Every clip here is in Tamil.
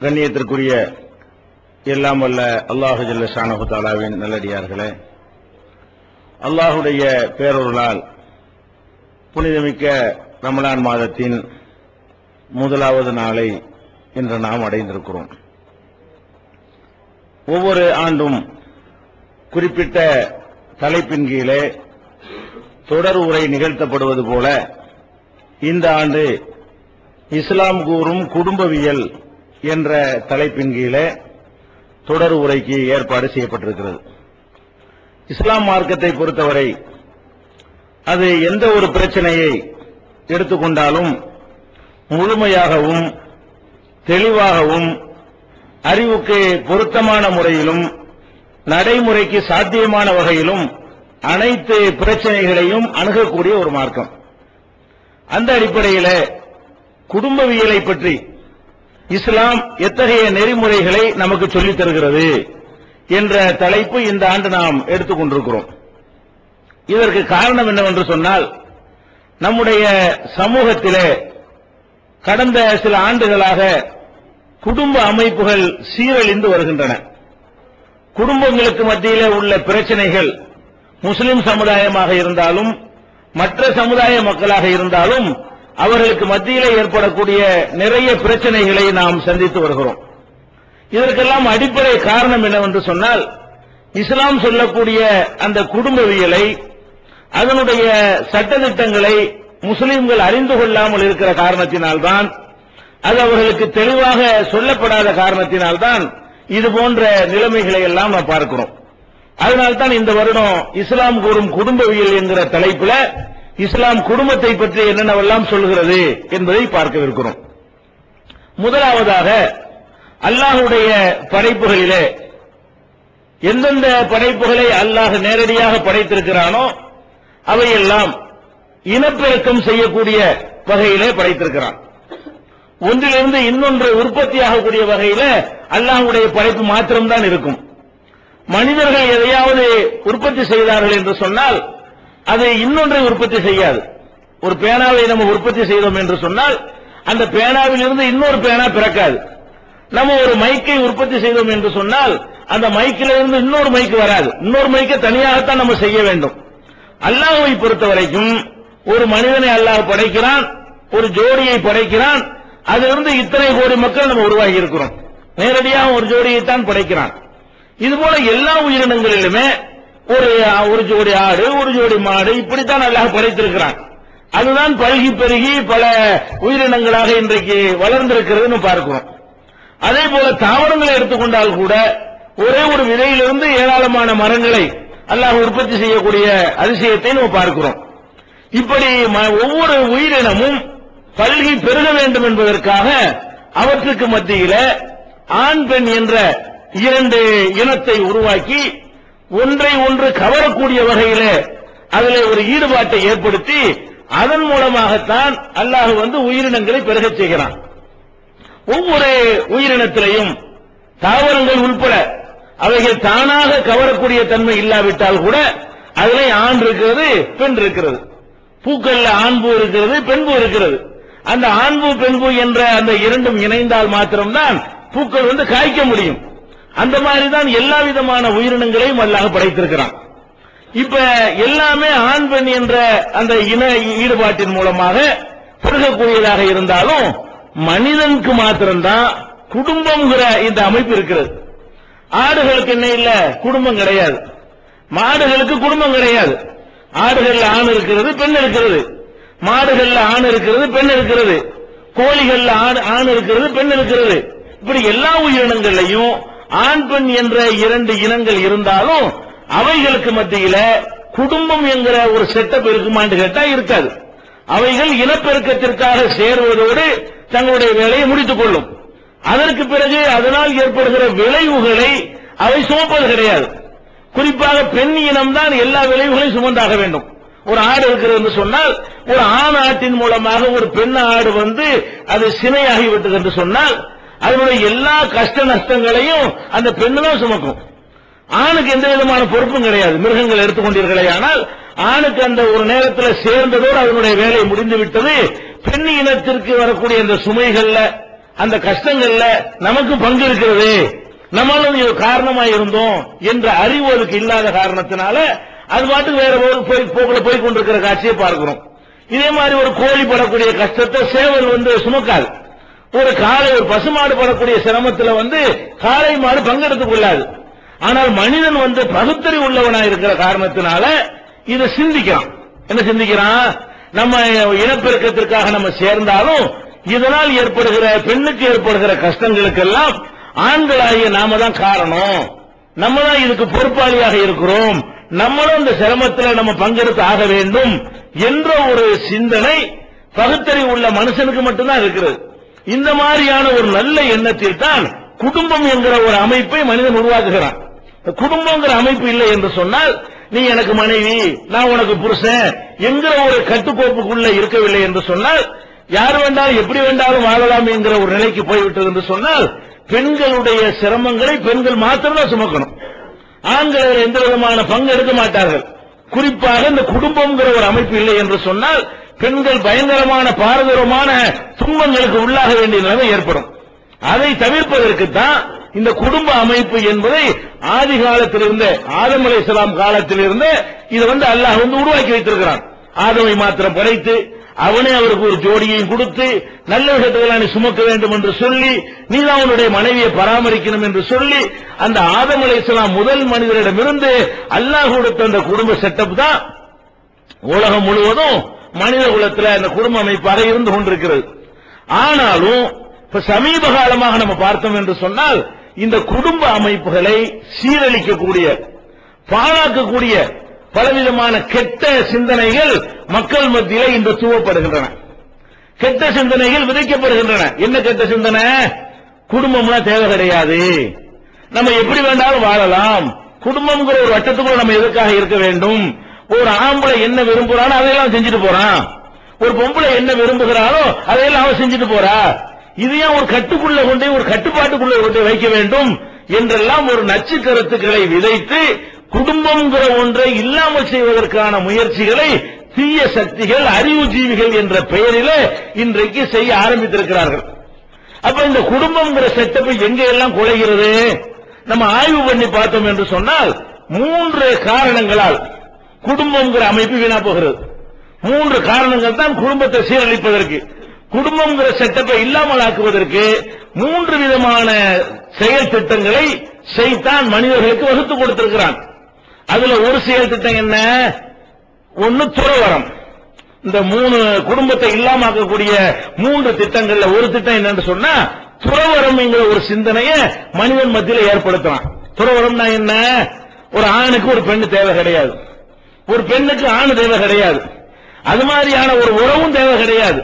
கண்ணியத்திற்குரிய எல்லாம் வல்ல அல்லாஹு ஜல்ல தாலாவின் நல்லடியார்களே. அல்லாஹுடைய பேரொருளால் புனிதமிக்க ரமலான் மாதத்தின் முதலாவது நாளை இன்று நாம் அடைந்திருக்கிறோம். ஒவ்வொரு ஆண்டும் குறிப்பிட்ட தலைப்பின் கீழே தொடர் உரை நிகழ்த்தப்படுவது போல இந்த ஆண்டு இஸ்லாம் கூறும் குடும்பவியல் என்ற தலைப்பின் கீழே தொடர் உரைக்கு ஏற்பாடு செய்யப்பட்டிருக்கிறது. இஸ்லாம் மார்க்கத்தை பொறுத்தவரை அது எந்த ஒரு பிரச்சனையை எடுத்துக்கொண்டாலும் முழுமையாகவும் தெளிவாகவும் அறிவுக்கு பொருத்தமான முறையிலும் நடைமுறைக்கு சாத்தியமான வகையிலும் அனைத்து பிரச்சனைகளையும் அணுகக்கூடிய ஒரு மார்க்கம். அந்த அடிப்படையில் குடும்பவியலை பற்றி இஸ்லாம் எத்தகைய நெறிமுறைகளை நமக்கு சொல்லித் தருகிறது என்ற தலைப்பு இந்த ஆண்டு நாம் எடுத்துக்கொண்டிருக்கிறோம் இதற்கு காரணம் என்னவென்று சொன்னால் நம்முடைய சமூகத்திலே கடந்த சில ஆண்டுகளாக குடும்ப அமைப்புகள் சீரழிந்து வருகின்றன. குடும்பங்களுக்கு மத்தியிலே உள்ள பிரச்சனைகள் முஸ்லிம் சமுதாயமாக இருந்தாலும் மற்ற சமுதாய மக்களாக இருந்தாலும் அவர்களுக்கு மத்தியிலே ஏற்படக்கூடிய நிறைய பிரச்சனைகளை நாம் சந்தித்து வருகிறோம். இதற்கெல்லாம் அடிப்படை காரணம் என்னவென்று சொன்னால் இஸ்லாம் சொல்லக்கூடிய அந்த குடும்பவியலை அதனுடைய சட்டத்திட்டங்களை முஸ்லிம்கள் அறிந்து கொள்ளாமல் இருக்கிற காரணத்தினால்தான் அது அவர்களுக்கு தெளிவாக சொல்லப்படாத காரணத்தினால்தான் இது போன்ற நிலைமைகளை எல்லாம் நாம் பார்க்கிறோம். அதனால்தான் இந்த வருடம் இஸ்லாம் கூறும் குடும்பவியல் என்கிற தலைப்புல இஸ்லாம் குடும்பத்தை பற்றி என்னென்னவெல்லாம் சொல்கிறது என்பதை பார்க்கவிருக்கிறோம். முதலாவதாக அல்லாஹுடைய படைப்புகளிலே எந்தெந்த படைப்புகளை அல்லாஹ் நேரடியாக படைத்திருக்கிறானோ அவையெல்லாம் இனப்பெருக்கம் செய்யக்கூடிய வகையிலே படைத்திருக்கிறான். ஒன்றிலிருந்து இன்னொன்று உற்பத்தியாகக்கூடிய வகையில அல்லாஹுடைய படைப்பு மாத்திரம்தான் இருக்கும். மனிதர்கள் எதையாவது உற்பத்தி செய்தார்கள் என்று சொன்னால் அது இன்னொன்றை உற்பத்தி செய்யாது. ஒரு பேனாவை நம்ம உற்பத்தி செய்தோம் என்று சொன்னால் அந்த பேனாவில் இருந்து இன்னொரு பேனா பிறக்காது. நம்ம ஒரு மைக்கை உற்பத்தி செய்தோம் என்று சொன்னால் அந்த மைக்கில இருந்து இன்னொரு மைக்கு வராது. இன்னொரு மைக்கை தனியாகத்தான் நம்ம செய்ய வேண்டும். அல்லாஹை பொறுத்த வரைக்கும் ஒரு மனிதனை அல்லாஹ் படைக்கிறான் ஒரு ஜோடியை படைக்கிறான் அதிலிருந்து இத்தனை கோடி மக்கள் நம்ம உருவாகி இருக்கிறோம். நேரடியாக ஒரு ஜோடியைத்தான் படைக்கிறான். இது போல எல்லா உயிரினங்களிலுமே ஒரு ஒரு ஜோடி ஆடு ஒரு ஜோடி மாடு இப்படித்தான் அல்லாஹ் படைத்திருக்கிறான். அதுதான் பருகி பெருகி பல உயிரினங்களாக இன்றைக்கு வளர்ந்திருக்கிறதுன்னு பார்க்கிறோம். அதே போல தாவரங்களை எடுத்துக்கொண்டால் கூட ஒரே ஒரு விதையிலிருந்து ஏராளமான மரங்களை அல்லாஹ் உற்பத்தி செய்யக்கூடிய அதிசயத்தை நம்ம பார்க்கிறோம். இப்படி ஒவ்வொரு உயிரினமும் பல்கி பெருக வேண்டும் என்பதற்காக அவற்றுக்கு மத்தியில ஆண் பெண் என்ற இரண்டு இனத்தை உருவாக்கி ஒன்றை ஒன்று கவரக்கூடிய வகையிலே அதில் ஒரு ஈடுபாட்டை ஏற்படுத்தி அதன் மூலமாகத்தான் அல்லாஹ் வந்து உயிரினங்களை பெருகச் செய்கிறான். ஒவ்வொரு உயிரினத்திலையும் தாவரங்கள் உட்பட அவைகள் தானாக கவரக்கூடிய தன்மை இல்லாவிட்டால் கூட அதிலே ஆண் இருக்கிறது பெண் இருக்கிறது. பூக்கள்ல ஆண்பூ இருக்கிறது பெண்பூ இருக்கிறது. அந்த ஆண்பூ பெண்பூ என்ற அந்த இரண்டும் இணைந்தால் மாத்திரம்தான் பூக்கள் வந்து காய்க்க முடியும். அந்த மாதிரி தான் எல்லா விதமான உயிரினங்களையும் அல்லாஹ் படைத்திருக்கிறான். இப்ப எல்லாமே ஆண் பெண் என்ற அந்த இன ஈடுபாட்டின் மூலமாக பிறகக்கூடியதாக இருந்தாலும் மனிதனுக்கு மாத்திரம்தான் குடும்பம்ங்கிற இந்த அமைப்பு இருக்கிறது. ஆடுகளுக்கு என்ன இல்ல? குடும்பம் கிடையாது. மாடுகளுக்கு குடும்பம் கிடையாது. ஆடுகள்ல ஆண் இருக்கிறது பெண் இருக்கிறது. மாடுகள்ல ஆண் இருக்கிறது பெண் இருக்கிறது. கோழிகள்ல ஆண் ஆண் இருக்கிறது பெண் இருக்கிறது. இப்படி எல்லா உயிரினங்கள்லையும் ஆண் பெண் என்ற இரண்டு இனங்கள் இருந்தாலும் அவைகளுக்கு மத்தியில குடும்பம் என்கிற ஒரு செட்டப் இருக்குமான்னு கேட்டா இருக்காது. அவைகள் இனப்பெருக்கத்திற்காக சேருவதோடு தங்களுடைய வேலையை முடித்துக் கொள்ளும். அதற்கு பிறகு அதனால் ஏற்படுகிற விளைவுகளை அவை சுமப்பது கிடையாது. குறிப்பாக பெண் இனம்தான் எல்லா விளைவுகளையும் சுமந்தாக வேண்டும். ஒரு ஆடு இருக்கிறது என்று சொன்னால் ஒரு ஆண் ஆட்டின் மூலமாக ஒரு பெண் ஆடு வந்து அது சினையாகி விட்டது என்று சொன்னால் அதனுடைய எல்லா கஷ்ட நஷ்டங்களையும் அந்த பெண்ணு தான் சுமக்கும். ஆணுக்கு எந்த விதமான பொறுப்பும் கிடையாது. மிருகங்கள் எடுத்துக்கொண்டீர்களே ஆனால் ஆணுக்கு அந்த ஒரு நேரத்தில் சேர்ந்ததோடு அதனுடைய வேலை முடிந்து விட்டது. பெண் இனத்திற்கு வரக்கூடிய அந்த சுமைகள்ல அந்த கஷ்டங்கள்ல நமக்கு பங்கு இருக்கிறது. நம்மளும் இது காரணமா இருந்தோம் என்ற அறிவு அதுக்கு இல்லாத காரணத்தினால அது பாட்டுக்கு வேற ஒரு போய் போக்குல போய் கொண்டிருக்கிற காட்சியை பார்க்கிறோம். இதே மாதிரி ஒரு கோழி படக்கூடிய கஷ்டத்தை சேவல் வந்து சுமக்காது. ஒரு காளை ஒரு பசுமாடு படக்கூடிய சிரமத்துல வந்து காளை மாடு பங்கெடுத்துக் கொள்ளாது. ஆனால் மனிதன் வந்து பகுத்தறி உள்ளவனா இருக்கிற காரணத்தினால இதை சிந்திக்கிறான். என்ன சிந்திக்கிறான்? நம்ம இனப்பெருக்கத்திற்காக நம்ம சேர்ந்தாலும் இதனால் ஏற்படுகிற பெண்ணுக்கு ஏற்படுகிற கஷ்டங்களுக்கெல்லாம் ஆண்களாகிய நாம தான் காரணம். நம்ம தான் இதுக்கு பொறுப்பாளியாக இருக்கிறோம். நம்மளும் இந்த சிரமத்தில் நம்ம பங்கெடுத்து ஆக வேண்டும் என்ற ஒரு சிந்தனை பகுத்தறிவு உள்ள மனுஷனுக்கு மட்டும்தான் இருக்கிறது. இந்த மாதிரியான ஒரு நல்ல எண்ணத்தில் தான் குடும்பம் என்கிற ஒரு அமைப்பை மனிதன் உருவாக்குகிறான். குடும்பங்கிற அமைப்பு இல்லை என்று சொன்னால் நீ எனக்கு மனைவி நான் உனக்கு புருஷன் என்கிற ஒரு கட்டுக்கோப்புக்குள்ள இருக்கவில்லை என்று சொன்னால் யார் வேண்டாலும் எப்படி வேண்டாலும் வாழலாம் என்கிற ஒரு நிலைக்கு போய்விட்டது என்று சொன்னால் பெண்களுடைய சிரமங்களை பெண்கள் மாத்திரம்தான் சுமக்கணும். ஆண்கள் எந்த விதமான பங்கு எடுக்க மாட்டார்கள். குறிப்பாக இந்த குடும்பம்ங்கிற ஒரு அமைப்பு இல்லை என்று சொன்னால் பெண்கள் பயங்கரமான பாரதூரமான துன்பங்களுக்கு உள்ளாக வேண்டிய நிலைமை ஏற்படும். அதை தவிர்ப்பதற்கு தான் இந்த குடும்ப அமைப்பு என்பதை ஆதி காலத்திலிருந்து ஆதம் அலைஹிஸ்ஸலாம் காலத்திலிருந்து இதை வந்து அல்லாஹ் வந்து உருவாக்கி வைத்திருக்கிறான். ஆதமை மாத்திரம் படைத்து அவனே அவருக்கு ஒரு ஜோடியையும் கொடுத்து நல்ல விஷயத்துகளை நீ சுமக்க வேண்டும் என்று சொல்லி நீ தான் அவனுடைய மனைவியை பராமரிக்கணும் என்று சொல்லி அந்த ஆதம் அலைஹிஸ்ஸலாம் முதல் மனிதரிடமிருந்து அல்லாஹ் கொடுத்த அந்த குடும்ப செட்டப் தான் உலகம் முழுவதும் மனித குலத்தில் அந்த குடும்ப அமைப்பாக இருந்து கொண்டிருக்கிறது. ஆனாலும் இப்ப சமீப காலமாக நம்ம பார்த்தோம் என்று சொன்னால் இந்த குடும்ப அமைப்புகளை சீரழிக்கக்கூடிய பாழாக்கக்கூடிய பலவிதமான கெட்ட சிந்தனைகள் மக்கள் மத்தியிலே இன்று தூவப்படுகின்றன. கெட்ட சிந்தனைகள் விதைக்கப்படுகின்றன. என்ன கெட்ட சிந்தனை? குடும்பம்னா தேவை கிடையாது. நம்ம எப்படி வேண்டாலும் வாழலாம். குடும்பம்ங்கிற ஒரு வட்டத்துக்குள்ள நம்ம எதுக்காக இருக்க வேண்டும்? ஒரு ஆம்பளை என்ன விரும்புறானோ அதையெல்லாம் செஞ்சுட்டு போறான் ஒரு பொம்பளை என்ன விரும்புகிறாளோ அதையெல்லாம் அவன் செஞ்சுட்டு போறா. இது ஏன் ஒரு கட்டுக்குள்ள கொண்டு ஒரு கட்டுப்பாட்டுக்குள்ள கொண்டு வைக்க வேண்டும் என்றெல்லாம் ஒரு நச்சு கருத்துக்களை விதைத்து குடும்பம்ங்கிற ஒன்றை இல்லாமல் செய்வதற்கான முயற்சிகளை தீய சக்திகள் அறிவுஜீவிகள் என்ற பெயரிலே இன்றைக்கு செய்ய ஆரம்பித்திருக்கிறார்கள். அப்ப இந்த குடும்பம்ங்கிற செட்டப் எங்க எல்லாம் குலைகிறது? நம்ம ஆய்வு பண்ணி பார்த்தோம் என்று சொன்னால் மூன்று காரணங்களால் குடும்பம்ங்கிற அமைப்பு வீணா போகிறது. மூன்று காரணங்கள் தான் குடும்பத்தை சீரழிப்பதற்கு. குடும்பம்ங்கிற செட்டப்பை இல்லாமல் ஆக்குவதற்கு மூன்று விதமான செயல் திட்டங்களை செய்தான் மனிதர்களுக்கு வகுத்து கொடுத்திருக்கிறான். அதுல ஒரு செயல் திட்டம் என்ன? ஒன்னு துறவரம் இந்த மூணு குடும்பத்தை இல்லாமக்கக்கூடிய மூன்று திட்டங்கள்ல ஒரு திட்டம் என்னன்னு சொன்னா துறவரம்ங்கிற ஒரு சிந்தனையை மனிதன் மத்தியில் ஏற்படுத்தலாம் துறவரம்னா என்ன? ஒரு ஆணுக்கு ஒரு பெண்ணு தேவை கிடையாது. ஒரு பெண்ணுக்கு ஆண் தேவை கிடையாது. அது மாதிரியான ஒரு உறவும் தேவை கிடையாது.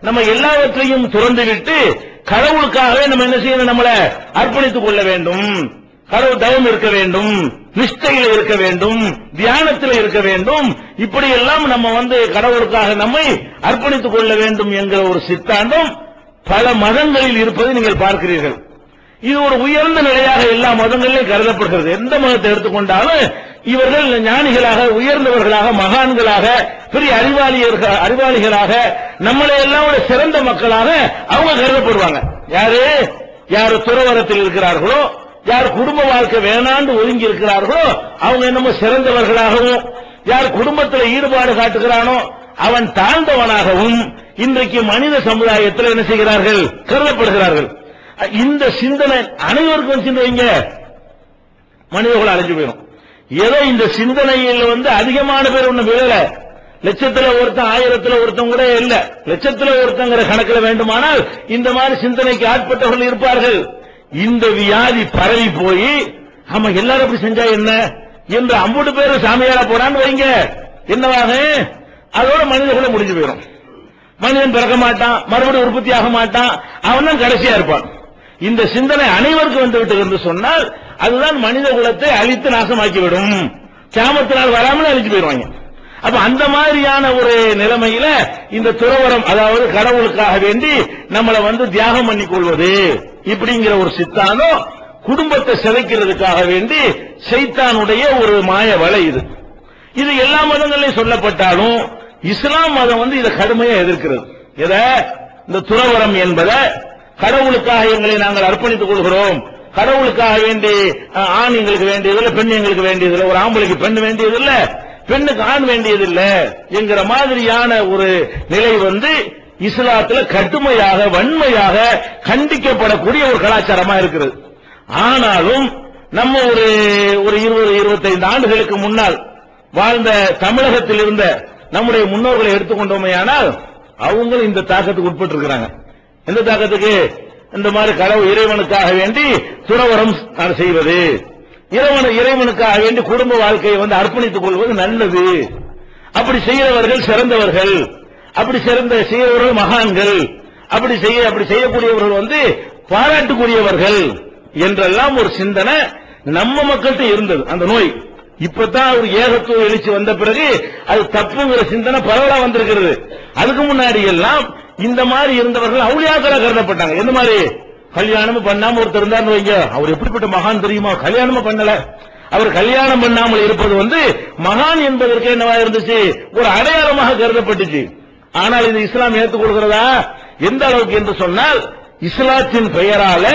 நம்ம எல்லாவற்றையும் துறந்து விட்டு கடவுளுக்காகவே நம்ம என்ன செய்யணும்? நம்மளை அர்ப்பணித்துக் கொள்ள வேண்டும். கடவுள் தவம் இருக்க வேண்டும். நிஷ்டையில் இருக்க வேண்டும். தியானத்தில் இருக்க வேண்டும். இப்படி எல்லாம் நம்ம வந்து கடவுளுக்காக நம்மை அர்ப்பணித்துக் கொள்ள வேண்டும் என்கிற ஒரு சித்தாந்தம் பல மதங்களில் இருப்பதை நீங்கள் பார்க்கிறீர்கள். இது ஒரு உயர்ந்த நிலையாக எல்லா மதங்களிலும் கருதப்படுகிறது. எந்த மதத்தை எடுத்துக்கொண்டாலும் இவர்கள் ஞானிகளாக உயர்ந்தவர்களாக மகான்களாக பெரிய அறிவாளியர்கள் அறிவாளிகளாக நம்மளை எல்லாம் ஒரு சிறந்த மக்களாக அவங்க கருதப்படுவாங்க. யாரு? யார் துறவரத்தில் இருக்கிறார்களோ யார் குடும்ப வாழ்க்கை வேணாண்டு ஒதுங்கி இருக்கிறார்களோ அவங்க என்னமோ சிறந்தவர்களாகவும் யார் குடும்பத்தில் ஈடுபாடு காட்டுகிறானோ அவன் தாழ்ந்தவனாகவும் இன்றைக்கு மனித சமுதாயத்தில் என்ன செய்கிறார்கள்? கருதப்படுகிறார்கள். இந்த சிந்தனை அனைவருக்கும் சிந்தனைங்க மனிதர்கள் அழிஞ்சு போயிடும். ஏதோ இந்த சிந்தனையில் வந்து அதிகமான பேர் ஒண்ணு விழல. லட்சத்துல ஒருத்தன் ஆயிரத்துல ஒருத்தன் கூட இல்ல. லட்சத்துல ஒருத்தங்கிற கணக்கில் வேண்டுமானால் இந்த மாதிரி சிந்தனைக்கு ஆட்பட்டவர்கள் இருப்பார்கள். இந்த வியாதி பரவி போய் ஆமா எல்லாரும் அப்படி செஞ்சா என்ன? என்று அம்பூட்டு பேரு சாமியாரா போறான்னு வைங்க. என்னவாக? அதோட மனிதர்களை முடிஞ்சு போயிடும் மனிதன் பிறக்க மாட்டான் மறுபடியும் உற்பத்தி ஆக மாட்டான் அவன் தான் கடைசியா இருப்பான். இந்த சிந்தனை அனைவருக்கும் வந்து விட்டது என்று சொன்னால் அதுதான் மனித குலத்தை அழித்து நாசமாக்கிவிடும். கியாமத்தினால் வராமல் அழிச்சு போயிடுவாங்க. அப்ப அந்த மாதிரியான ஒரு நிலைமையில இந்த துறவரம் அதாவது கடவுளுக்காக வேண்டி நம்மளை வந்து தியாகம் பண்ணி கொள்வது இப்படிங்கிற ஒரு சித்தாந்தம் குடும்பத்தை சிதைக்கிறதுக்காக வேண்டி சைத்தானுடைய ஒரு மாய வலை இது. இது எல்லா மதங்களையும் சொல்லப்பட்டாலும் இஸ்லாம் மதம் வந்து இதை கடுமையா எதிர்க்கிறது. எத? இந்த துறவரம் என்பதை கடவுளுக்காக எங்களை நாங்கள் அர்ப்பணித்துக் கொள்கிறோம். கடவுளுக்காக வேண்டி ஆண் எங்களுக்கு வேண்டியதில்லை பெண் எங்களுக்கு வேண்டியதில்லை ஒரு ஆம்பளைக்கு பெண் வேண்டியதில்லை பெண்ணுக்கு ஆண் வேண்டியதில்லை என்கிற மாதிரியான ஒரு நிலை வந்து இஸ்லாத்துல கடுமையாக வன்மையாக கண்டிக்கப்படக்கூடிய ஒரு கலாச்சாரமா இருக்கிறது. ஆனாலும் நம்ம ஒரு ஒரு இருபது இருபத்தைந்து ஆண்டுகளுக்கு முன்னால் வாழ்ந்த தமிழகத்தில் இருந்த நம்முடைய முன்னோர்களை எடுத்துக்கொண்டோமேயானால் அவங்களும் இந்த தாக்கத்துக்கு உட்பட்டு இருக்கிறாங்க எந்த தாக்கத்துக்கு? இந்த மாதிரி கடவுள் இறைவனுக்காக வேண்டி துறவரம் செய்வது. இறைவன் இறைவனுக்காக வேண்டி குடும்ப வாழ்க்கையை வந்து அர்ப்பணித்துக் கொள்வது நல்லது. அப்படி செய்கிறவர்கள் சிறந்தவர்கள். அப்படி சிறந்த செய்கிறவர்கள் மகான்கள். அப்படி செய்ய அப்படி செய்யக்கூடியவர்கள் வந்து பாராட்டுக்குரியவர்கள் என்றெல்லாம் ஒரு சிந்தனை நம்ம மக்கள்கிட்ட இருந்தது அந்த நோய். இப்பதான் ஒரு ஏகத்துவ எழுச்சி வந்த பிறகு அது தப்புங்கிற சிந்தனை பரவலா வந்திருக்கிறது. அதுக்கு முன்னாடி எல்லாம் இந்த மாதிரி இருந்தவர்கள் அவுளியாக்களா கருதப்பட்டாங்க. எந்த மாதிரி? கல்யாணமும் பண்ணாம ஒருத்தர் இருந்தார்னு வைங்க. அவர் எப்படிப்பட்ட மகான் தெரியுமா? கல்யாணமும் பண்ணல. அவர் கல்யாணம் பண்ணாமல் இருப்பது வந்து மகான் என்பதற்கு என்னவா இருந்துச்சு? ஒரு அடையாளமாக கருதப்பட்டுச்சு. ஆனால் இது இஸ்லாம் ஏற்றுக்கொள்கிறதா எந்த அளவுக்கு என்று சொன்னால் இஸ்லாத்தின் பெயரால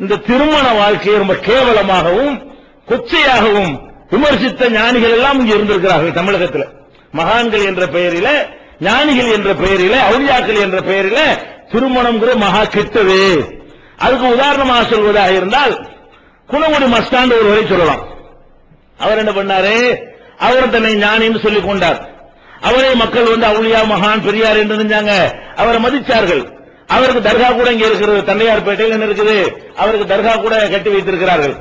இந்த திருமண வாழ்க்கையை ரொம்ப கேவலமாகவும் கொச்சையாகவும் விமர்சித்த ஞானிகள் எல்லாம் இங்க இருந்திருக்கிறார்கள் தமிழகத்தில். மகான்கள் என்ற பெயரில ஞானிகள் என்ற பெயரில அவுளியாக்கள் என்ற பெயரில திருமணம் மகா கெட்டது. அதுக்கு உதாரணமாக சொல்வதாக இருந்தால் குணமுடி மஸ்டாண்ட் ஒருவரை சொல்லலாம். அவர் என்ன பண்ணாரு? அவர் தன்னை ஞானின்னு சொல்லிக் கொண்டார். அவரே மக்கள் வந்து அவுளியா மகான் பெரியார் என்று நினைஞ்சாங்க. அவரை மதிச்சார்கள். அவருக்கு தர்கா கூட இங்க இருக்கிறது. தண்டையார்பேட்டையில் என்ன இருக்குது? அவருக்கு தர்கா கூட கட்டி வைத்திருக்கிறார்கள்.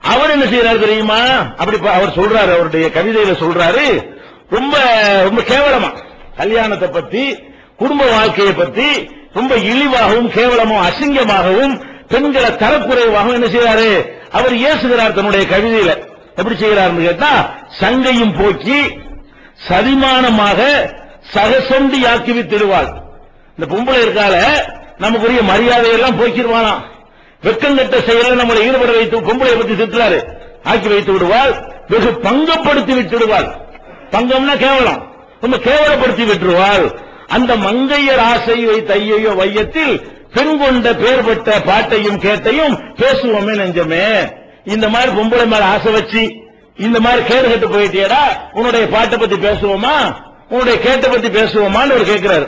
அவர் என்ன செய்யறாரு தெரியுமா? அப்படி பா- அவர் சொல்றாரு அவருடைய கவிதையில சொல்றாரு. ரொம்ப ரொம்ப கேவலமா. கல்யாணத்தை பத்தி குடும்ப வாழ்க்கையை பத்தி ரொம்ப இழிவாகவும் கேவலமும் அசிங்கமாகவும் பெண்களை தரக்குறைவாகவும் என்ன செய்யறாரு அவர் ஏசுகிறார் தன்னுடைய கவிதையில. எப்படி செய்கிறார்னு கேட்டா சங்கையும் போக்கி சதிமானமாக சகசொண்டி ஆக்கி வித்திடுவாள் இந்த பொம்பளை இருக்கால நமக்குரிய மரியாதையெல்லாம் போக்கிடுவானா? வெக்கங்கட்ட செயல நம்மளை ஈடுபட வைத்து பொம்பளை பத்தி திட்டுறாரு. ஆக்கி வைத்து விடுவாள் வெகு பங்கப்படுத்தி விட்டுடுவாள். பங்கம்னா கேவலம். நம்ம கேவலப்படுத்தி விட்டுருவாள். அந்த மங்கையர் ஆசை வைத்த ஐயையோ வையத்தில் பெண் கொண்ட பேர் பட்ட பாட்டையும் கேட்டையும் பேசுவோமே நெஞ்சமே. இந்த மாதிரி பொம்பளை மேல ஆசை வச்சு இந்த மாதிரி கேடு கட்டு போயிட்டியடா உன்னுடைய பாட்டை பத்தி பேசுவோமா? உன்னுடைய கேட்டை பத்தி பேசுவோமான்னு அவர் கேட்கிறாரு.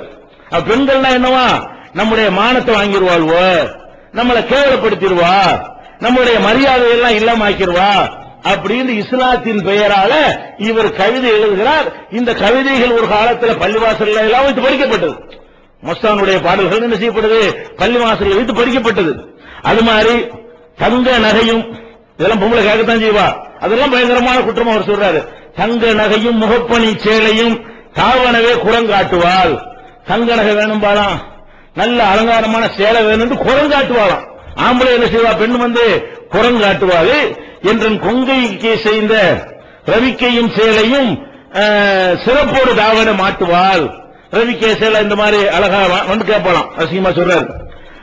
அப்ப பெண்கள்னா என்னவா? நம்முடைய மானத்தை வாங்கிடுவாள்வோ நம்மளை கேவலப்படுத்திடுவா? நம்முடைய மரியாதையெல்லாம் இல்லாமக்கிடுவா அப்படின்னு இஸ்லாத்தின் பெயரால இவர் கவிதை எழுதுகிறார். இந்த கவிதைகள் ஒரு காலத்துல பள்ளிவாசல்ல எல்லாம் வைத்து படிக்கப்பட்டது. மஸ்தானுடைய பாடல்கள் என்ன செய்யப்படுது? பள்ளிவாசல்ல வைத்து படிக்கப்பட்டது. அது மாதிரி தங்க நகையும் இதெல்லாம் பொம்பளை கேட்கத்தான் செய்வா. அதெல்லாம் பயங்கரமான குற்றம் அவர் சொல்றாரு. தங்க நகையும் முகப்பணி சேலையும் தாவனவே குரங்காட்டுவாள் தங்க நகை வேணும் பாலாம் நல்ல அலங்காரமான சேலை வேணும் குரங்காட்டுவாளாம் ஆம்பளை என்ன செய்வா? பெண் வந்து குரங்காட்டுவாள் என்றன் கொங்கைக்கு செய்த ரவிக்கையும் சேலையும் அஹ், சிறப்போடு தாவன மாட்டுவாள் ரவிக்கை சேலை இந்த மாதிரி அழகா வந்து கேட்பலாம். அசிங்கமா சொல்றாரு.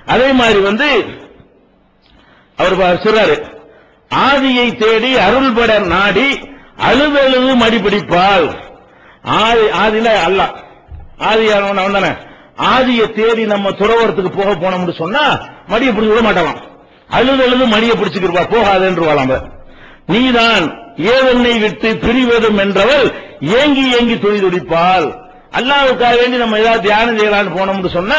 அதே மாதிரி வந்து அவர் சொல்றாரு. ஆதியை தேடி அருள்பட நாடி அழுதழுது மடிபிடிப்பாள். ஆதி ஆதியில அல்ல. ஆதி அவன் தானே ஆதியை தேடி நம்ம துறவரத்துக்கு போக போனோம்னு சொன்னா மடியை பிடிச்சு விட மாட்டான். அழுது அழுது மணியை பிடிச்சுக்கிருப்பா போகாதேன்றுவாளாம் நீதான் ஏவென்னை விட்டு பிரிவதும் என்றவள் ஏங்கி ஏங்கி துணி துடிப்பாள் அல்லாவுக்காக வேண்டி நம்ம ஏதாவது தியானம் செய்யலான்னு போனோம்னு சொன்னா